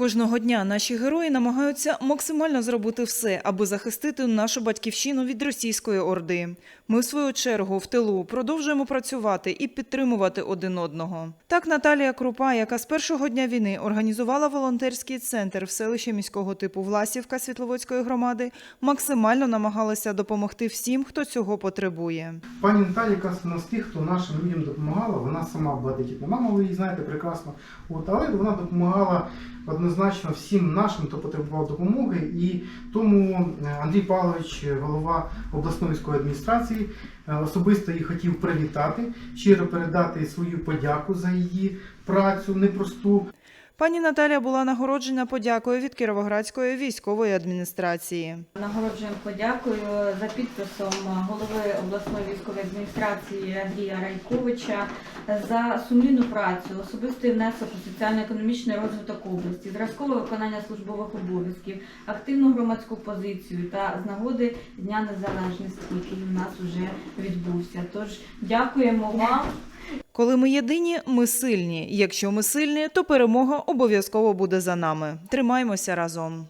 Кожного дня наші герої намагаються максимально зробити все, аби захистити нашу батьківщину від російської орди. Ми, в свою чергу, в тилу продовжуємо працювати і підтримувати один одного. Так, Наталія Крупа, яка з першого дня війни організувала волонтерський центр в селищі міського типу Власівка Світловодської громади, максимально намагалася допомогти всім, хто цього потребує. Пані Наталі якраз вона з тих, хто нашим людям допомагала. Вона сама була дитітна мама, ви її знаєте прекрасно. От, але вона допомагала однозначно всім нашим, хто потребував допомоги. І тому е, Андрій Павлович, е, голова обласної військової адміністрації, е, особисто її хотів привітати, щиро передати свою подяку за її працю непросту. Пані Наталія була нагороджена подякою від Кіровоградської військової адміністрації. Нагороджуємо подякою за підписом голови обласної військової адміністрації Андрія Райковича за сумлінну працю, особистий внесок у соціально-економічний розвиток області, зразкове виконання службових обов'язків, активну громадську позицію та з нагоди Дня Незалежності, який у нас вже відбувся. Тож дякуємо вам. Коли ми єдині, ми сильні. Якщо ми сильні, то перемога обов'язково буде за нами. Тримаймося разом.